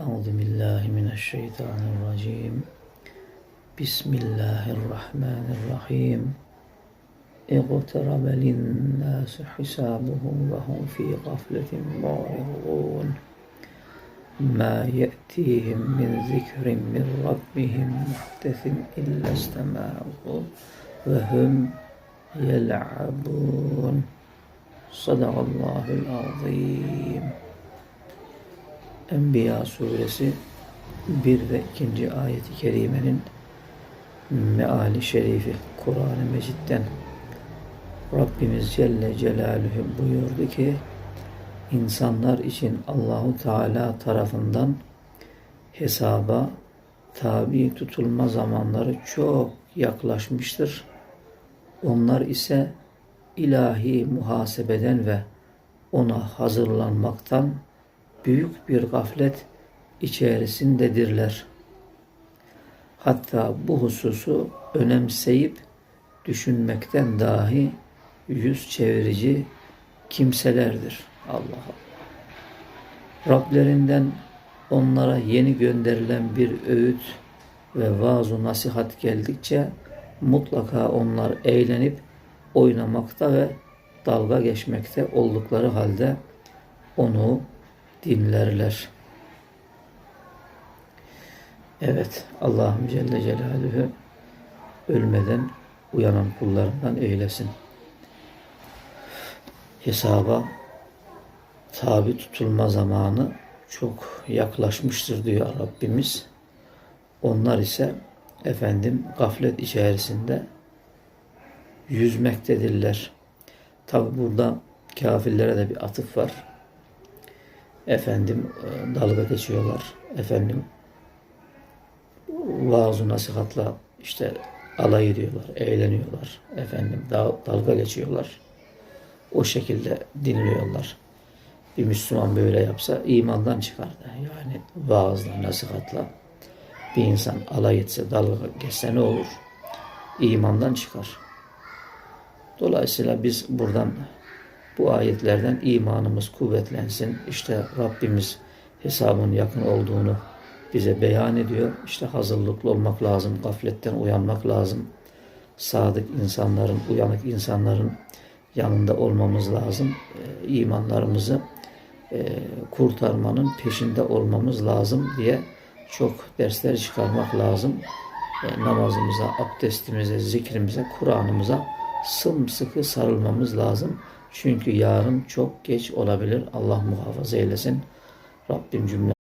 أعوذ بالله من الشيطان الرجيم. بسم الله الرحمن الرحيم. اقترب للناس حسابهم وهم في غفلة معرضون. ما يأتيهم من ذكر من ربهم محدث إلا استمعوا وهم يلعبون. صدق الله العظيم. Enbiya suresi 1 ve 2. ayeti kerimenin meali şerifi Kur'an-ı Mecid'den Rabbimiz Celle Celaluhu buyurdu ki insanlar için Allahu Teala tarafından hesaba tabi tutulma zamanları çok yaklaşmıştır. Onlar ise ilahi muhasebeden ve ona hazırlanmaktan büyük bir gaflet içerisindedirler. Hatta bu hususu önemseyip düşünmekten dahi yüz çevirici kimselerdir. Allah Allah. Rablerinden onlara yeni gönderilen bir öğüt ve vaaz nasihat geldikçe mutlaka onlar eğlenip oynamakta ve dalga geçmekte oldukları halde onu dinlerler. Evet, Allah'ım Celle Celaluhu ölmeden uyanan kullarından eylesin. Hesaba tabi tutulma zamanı çok yaklaşmıştır diyor Rabbimiz. Onlar ise efendim gaflet içerisinde yüzmektedirler. Tabi burada kafirlere de bir atıf var efendim e, dalga geçiyorlar. Efendim vaaz nasihatla işte alay ediyorlar, eğleniyorlar. Efendim dalga geçiyorlar. O şekilde dinliyorlar. Bir Müslüman böyle yapsa imandan çıkardı. Yani vaazla, nasihatla bir insan alay etse, dalga geçse ne olur? İmandan çıkar. Dolayısıyla biz buradan bu ayetlerden imanımız kuvvetlensin. İşte Rabbimiz hesabın yakın olduğunu bize beyan ediyor. İşte hazırlıklı olmak lazım, gafletten uyanmak lazım. Sadık insanların, uyanık insanların yanında olmamız lazım. E, imanlarımızı e, kurtarmanın peşinde olmamız lazım diye çok dersler çıkarmak lazım. E, namazımıza, abdestimize, zikrimize, Kur'an'ımıza sımsıkı sarılmamız lazım. Çünkü yarın çok geç olabilir. Allah muhafaza eylesin. Rabbim cümle